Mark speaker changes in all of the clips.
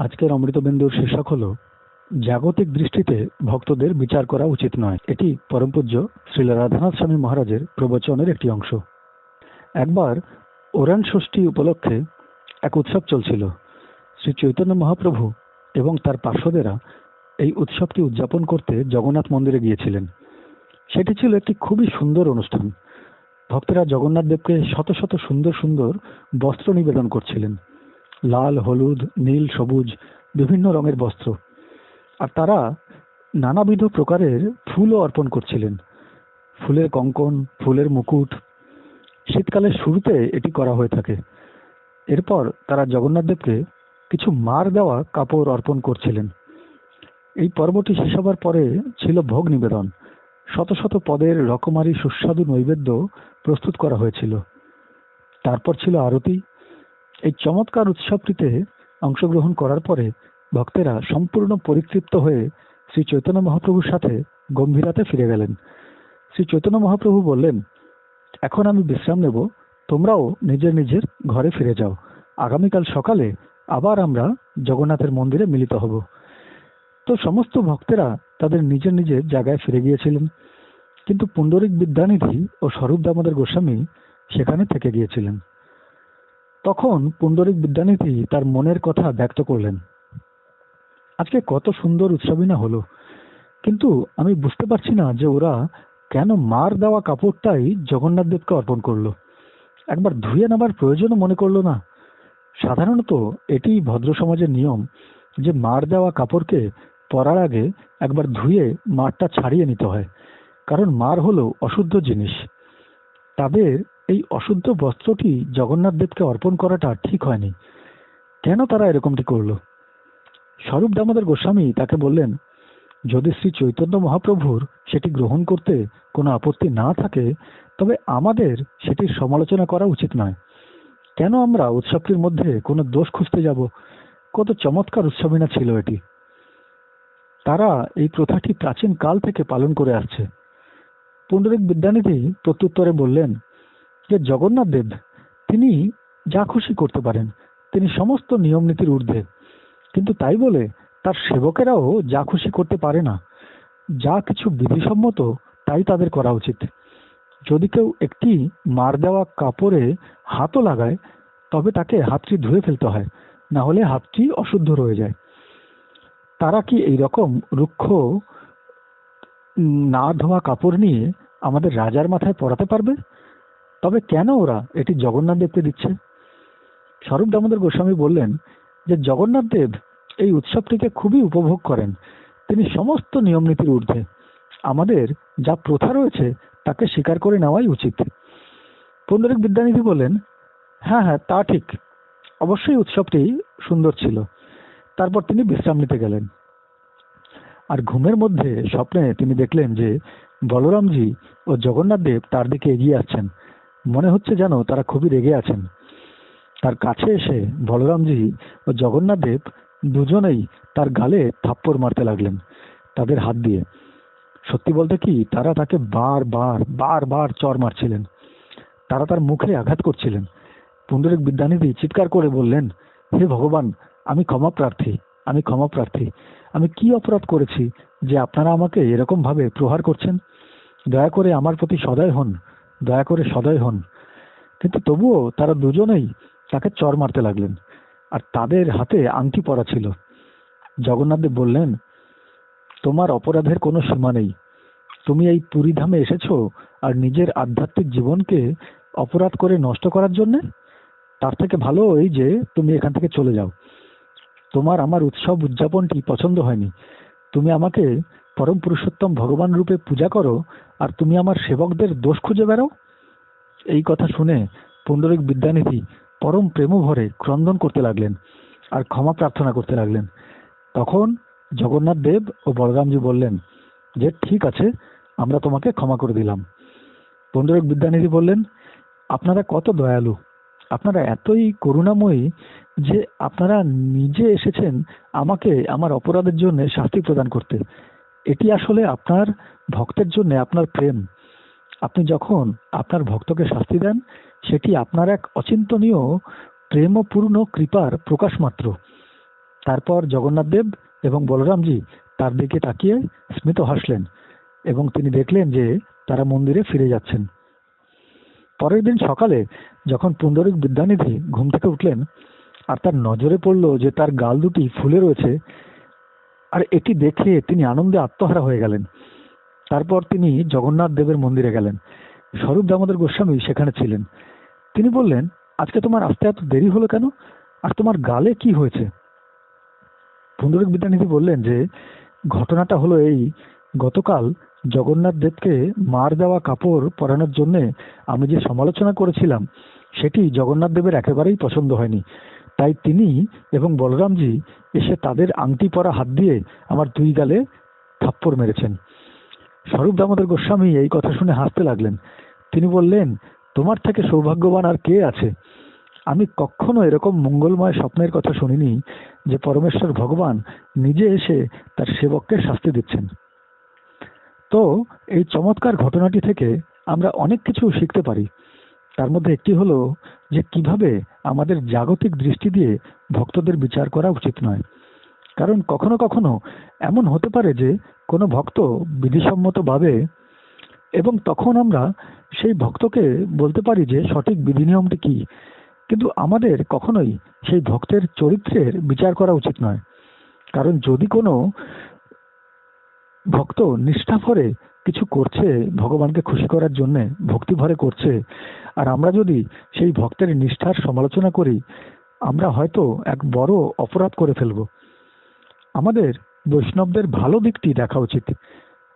Speaker 1: আজকের অমৃতবিন্দুর শীর্ষক হল, জাগতিক দৃষ্টিতে ভক্তদের বিচার করা উচিত নয়। এটি পরমপূজ্য শ্রীল রাধানাথ স্বামী মহারাজের প্রবচনের একটি অংশ। একবার ওরান ষষ্ঠী উপলক্ষে এক উৎসব চলছিল। শ্রী চৈতন্য মহাপ্রভু এবং তার পার্শ্বদেরা এই উৎসবটি উদযাপন করতে জগন্নাথ মন্দিরে গিয়েছিলেন। সেটি ছিল একটি খুবই সুন্দর অনুষ্ঠান। ভক্তরা জগন্নাথ দেবকে শত শত সুন্দর সুন্দর বস্ত্র নিবেদন করছিলেন। লাল, হলুদ, নীল, সবুজ, বিভিন্ন রঙের বস্ত্র। আর তারা নানাবিধ প্রকারের ফুলও অর্পণ করছিলেন। ফুলের কঙ্কন, ফুলের মুকুট। শীতকালের শুরুতে এটি করা হয়ে থাকে। এরপর তারা জগন্নাথদেবকে কিছু মার দেওয়া কাপড় অর্পণ করছিলেন। এই পর্বটি শেষ হবার পরে ছিল ভোগ নিবেদন। শত শত পদের রকমারি সুস্বাদু নৈবেদ্য প্রস্তুত করা হয়েছিল। তারপর ছিল আরতি এই চমৎকার উৎসবটিতে অংশগ্রহণ করার পরে ভক্তেরা সম্পূর্ণ পরিতৃপ্ত হয়ে শ্রী চৈতন্য মহাপ্রভুর সাথে গম্ভীরাতে ফিরে গেলেন। শ্রী চৈতন্য মহাপ্রভু বললেন, এখন আমি বিশ্রাম নেব, তোমরাও নিজের নিজের ঘরে ফিরে যাও। আগামীকাল সকালে আবার আমরা জগন্নাথের মন্দিরে মিলিত হব। তো সমস্ত ভক্তেরা তাদের নিজের নিজের জায়গায় ফিরে গিয়েছিলেন। কিন্তু পুণ্ডরিক বিদ্যানিধি ও স্বরূপ দামোদর গোস্বামী সেখানে থেকে গিয়েছিলেন। তখন পুণ্ডরিক বিদ্যানিধি তার মনের কথা ব্যক্ত করলেন। আজকে কত সুন্দর উৎসবই না হলো। কিন্তু আমি বুঝতে পারছি না যে ওরা কেন মার দেওয়া কাপড়টাই জগন্নাথ দেবকে অর্পণ করল। একবার ধুয়ে নেবার প্রয়োজনও মনে করল না। সাধারণত এটি ভদ্র সমাজের নিয়ম যে মার দেওয়া কাপড়কে পরার আগে একবার ধুয়ে মারটা ছাড়িয়ে নিতে হয়। কারণ মার হলো অশুদ্ধ জিনিস। তাদের এই অশুদ্ধ বস্ত্রটি জগন্নাথ দেবকে অর্পণ করাটা ঠিক হয়নি। কেন তারা এরকমটি করল? স্বরূপ দামোদর গোস্বামী তাকে বললেন, যদি শ্রী চৈতন্য মহাপ্রভুর সেটি গ্রহণ করতে কোনো আপত্তি না থাকে, তবে আমাদের সেটির সমালোচনা করা উচিত নয়। কেন আমরা উৎসবটির মধ্যে কোনো দোষ খুঁজতে যাব? কত চমৎকার উৎসবই না ছিল এটি। তারা এই প্রথাটি প্রাচীন কাল থেকে পালন করে আসছে। পুণ্ডরিক বিদ্যানিধি প্রত্যুত্তরে বললেন যে জগন্নাথ দেব, তিনি যা খুশি করতে পারেন, তিনি সমস্ত নিয়ম নীতির ঊর্ধ্বে। কিন্তু তাই বলে তার সেবকেরাও যা খুশি করতে পারে না। যা কিছু বিধিসম্মত, তাই তাদের করা উচিত। যদি কেউ একটি মার দেওয়া কাপড়ে হাতও লাগায়, তবে তাকে হাতটি ধুয়ে ফেলতে হয়, না হলে হাতটি অশুদ্ধ রয়ে যায়। তারা কি এই রকম রুক্ষ না ধোয়া কাপড় নিয়ে আমাদের রাজার মাথায় পরাতে পারবে? তবে কেন ওরা এটি জগন্নাথ দেবকে দিচ্ছে? স্বরূপ দামোদর গোস্বামী বললেন যে জগন্নাথ দেব এই উৎসবটিকে খুবই উপভোগ করেন। তিনি সমস্ত নিয়ম নীতির ঊর্ধ্বে। আমাদের যা প্রথা রয়েছে তাকে স্বীকার করে নেওয়াই উচিত। পুণ্ডরিক বিদ্যানিধি বলেন হ্যাঁ হ্যাঁ তা ঠিক। অবশ্যই উৎসবটি সুন্দর ছিল। তারপর তিনি বিশ্রাম নিতে গেলেন। আর ঘুমের মধ্যে স্বপ্নে তিনি দেখলেন যে বলরামজি ও জগন্নাথ দেব তার দিকে এগিয়ে আসছেন। মনে হচ্ছে যেন তারা খুবই রেগে আছেন। তার কাছে এসে বলরামজি ও জগন্নাথ দেব দুজনেই তার গালে থাপ্পড় মারতে লাগলেন, তাদের হাত দিয়ে। সত্যি বলতে কি, তারা তাকে বার বার বার বার চর মারছিলেন। তারা তার মুখে আঘাত করছিলেন। পুণ্ডরিক বিদ্যানিধি চিৎকার করে বললেন, হে ভগবান, আমি ক্ষমা প্রার্থী, আমি ক্ষমা প্রার্থী। আমি কি অপরাধ করেছি যে আপনারা আমাকে এরকম ভাবে প্রহার করছেন? দয়া করে আমার প্রতি সদয় হন দয়া করে সদয় হন। কিন্তু তবুও তারা দুজনেই তাকে চর মারতে লাগলেন, আর তাদের হাতে আংটি পরা ছিল। জগন্নাথদেব বললেন, তোমার অপরাধের কোনো সীমা নেই। তুমি এই পুরীধামে এসেছ আর নিজের আধ্যাত্মিক জীবনকে অপরাধ করে নষ্ট করার জন্য? তার থেকে ভালো এই যে তুমি এখান থেকে চলে যাও। তোমার আমার উৎসব উদযাপনটি পছন্দ হয়নি। তুমি আমাকে পরম পুরুষোত্তম ভগবান রূপে পূজা করো, আর তুমি আমার সেবকদের দোষ খুঁজে বেড়াও। এই কথা শুনে পুণ্ডরিক বিদ্যানিধি পরম প্রেম ভরে ক্রন্দন করতে লাগলেন আর ক্ষমা প্রার্থনা করতে লাগলেন। তখন জগন্নাথ দেব ও বলরামজি বললেন, যে ঠিক আছে, আমরা তোমাকে ক্ষমা করে দিলাম। পুণ্ডরিক বিদ্যানিধি বললেন, আপনারা কত দয়ালু, আপনারা এতই করুণাময়ী যে আপনারা নিজে এসেছেন আমাকে আমার অপরাধের জন্য শাস্তি প্রদান করতে। এটি আসলে আপনার ভক্তের জন্য আপনার প্রেম। আপনি যখন আপনার ভক্তকে শাস্তি দেন, সেটি আপনার এক অচিন্তনীয় প্রেমপূর্ণ কৃপার প্রকাশ মাত্র। তারপর জগন্নাথ দেব এবং বলরামজি তার দিকে তাকিয়ে স্মিত হাসলেন এবং তিনি দেখলেন যে তারা মন্দিরে ফিরে যাচ্ছেন। পরের দিন সকালে যখন পুণ্ডরিক বিদ্যানিধি ঘুম থেকে উঠলেন, আর তার নজরে পড়ল যে তার গাল দুটি ফুলে রয়েছে আর এটি দেখে তিনি আনন্দে আত্মহারা হয়ে গেলেন। তারপর তিনি জগন্নাথ দেবের মন্দিরে গেলেন। স্বরূপ দামোদর গোস্বামী সেখানে ছিলেন। তিনি বললেন, আজকে তোমার আসতে এত দেরি হলো কেন? আর তোমার গালে কি হয়েছে? পুণ্ডরিক বিদ্যানিধি বললেন যে, ঘটনাটা হলো এই, গতকাল জগন্নাথ দেবকে মার দেওয়া কাপড় পরানোর জন্য আমি যে সমালোচনা করেছিলাম, সেটি জগন্নাথ দেবের একেবারেই পছন্দ হয়নি। তাই তিনি এবং বলরামজি এসে তাদের আংটি পরা হাত দিয়ে আমার দুই গালে থাপ্পড় মেরেছেন। স্বরূপ দামোদর গোস্বামী এই কথা শুনে হাসতে লাগলেন। তিনি বললেন, তোমার থেকে সৌভাগ্যবান আর কে আছে? আমি কখনো এরকম মঙ্গলময় স্বপ্নের কথা শুনিনি যে পরমেশ্বর ভগবান নিজে এসে তার সেবককে শাস্তি দিচ্ছেন। তো এই চমৎকার ঘটনাটি থেকে আমরা অনেক কিছু শিখতে পারি। তার মধ্যে একটি হলো যে কীভাবে আমাদের জাগতিক দৃষ্টি দিয়ে ভক্তদের বিচার করা উচিত নয়। কারণ কখনো কখনো এমন হতে পারে যে কোনো ভক্ত বিধিসম্মতভাবে এবং তখন আমরা সেই ভক্তকে বলতে পারি যে সঠিক বিধি নিয়মটি কি। কিন্তু আমাদের কখনোই সেই ভক্তের চরিত্রের বিচার করা উচিত নয়। কারণ যদি কোনো ভক্ত নিষ্ঠা ভরে কিছু করছে ভগবানকে খুশি করার জন্য, ভক্তি ভরে করছে। আর আমরা যদি সেই ভক্তের নিষ্ঠার সমালোচনা করি, আমরা হয়তো এক বড় অপরাধ করে ফেলব। আমাদের বৈষ্ণবদের ভালো দিকটি দেখা উচিত।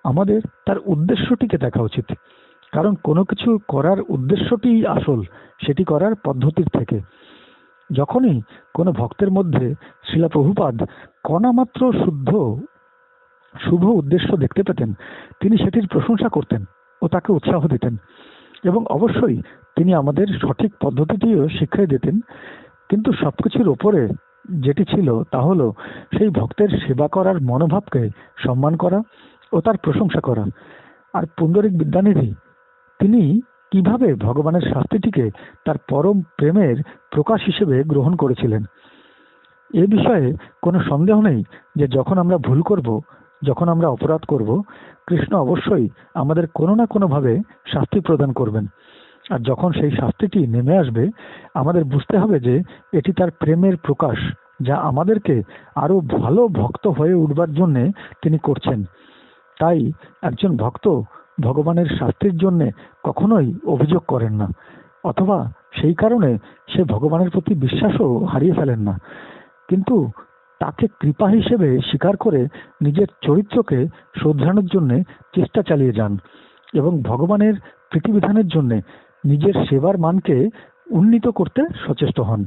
Speaker 1: আমাদের তার উদ্দেশ্যটিকে দেখা উচিত। কারণ কোনো কিছু করার উদ্দেশ্যটি আসল, সেটি করার পদ্ধতির থেকে। যখনই কোনো ভক্তের মধ্যে শিলাপ্রভুপাদ কণামাত্র শুদ্ধ শুভ উদ্দেশ্য দেখতে পেতেন। তিনি সেটির প্রশংসা করতেন ও তাকে উৎসাহ দিতেন এবং অবশ্যই তিনি আমাদের সঠিক পদ্ধতিটিও শিক্ষাই দিতেন। কিন্তু সবকিছুর ওপরে যেটি ছিল তা হলো সেই ভক্তের সেবা করার মনোভাবকে সম্মান করা ও তার প্রশংসা করা। আর পুণ্ডরিক বিদ্যানিধি, তিনি কীভাবে ভগবানের শাস্তিটিকে তার পরম প্রেমের প্রকাশ হিসেবে গ্রহণ করেছিলেন? এ বিষয়ে কোনো সন্দেহ নেই যে যখন আমরা ভুল করব যখন আমরা অপরাধ করব, কৃষ্ণ অবশ্যই আমাদের কোনো না কোনোভাবে শাস্তি প্রদান করবেন। আর যখন সেই শাস্তিটি নেমে আসবে, আমাদের বুঝতে হবে যে এটি তার প্রেমের প্রকাশ, যা আমাদেরকে আরও ভালো ভক্ত হয়ে উঠবার জন্যে তিনি করছেন। তাই একজন ভক্ত ভগবানের শাস্তির জন্য কখনোই অভিযোগ করেন না, অথবা সেই কারণে সে ভগবানের প্রতি বিশ্বাসও হারিয়ে ফেলেন না। কিন্তু তাকে কৃপা হিসেবে স্বীকার করে নিজের চরিত্রকে শোধরানোর জন্য চেষ্টা চালিয়ে যান এবং ভগবানের প্রীতিবিধানের জন্যে নিজের সেবার মানকে উন্নীত করতে সচেষ্ট হন।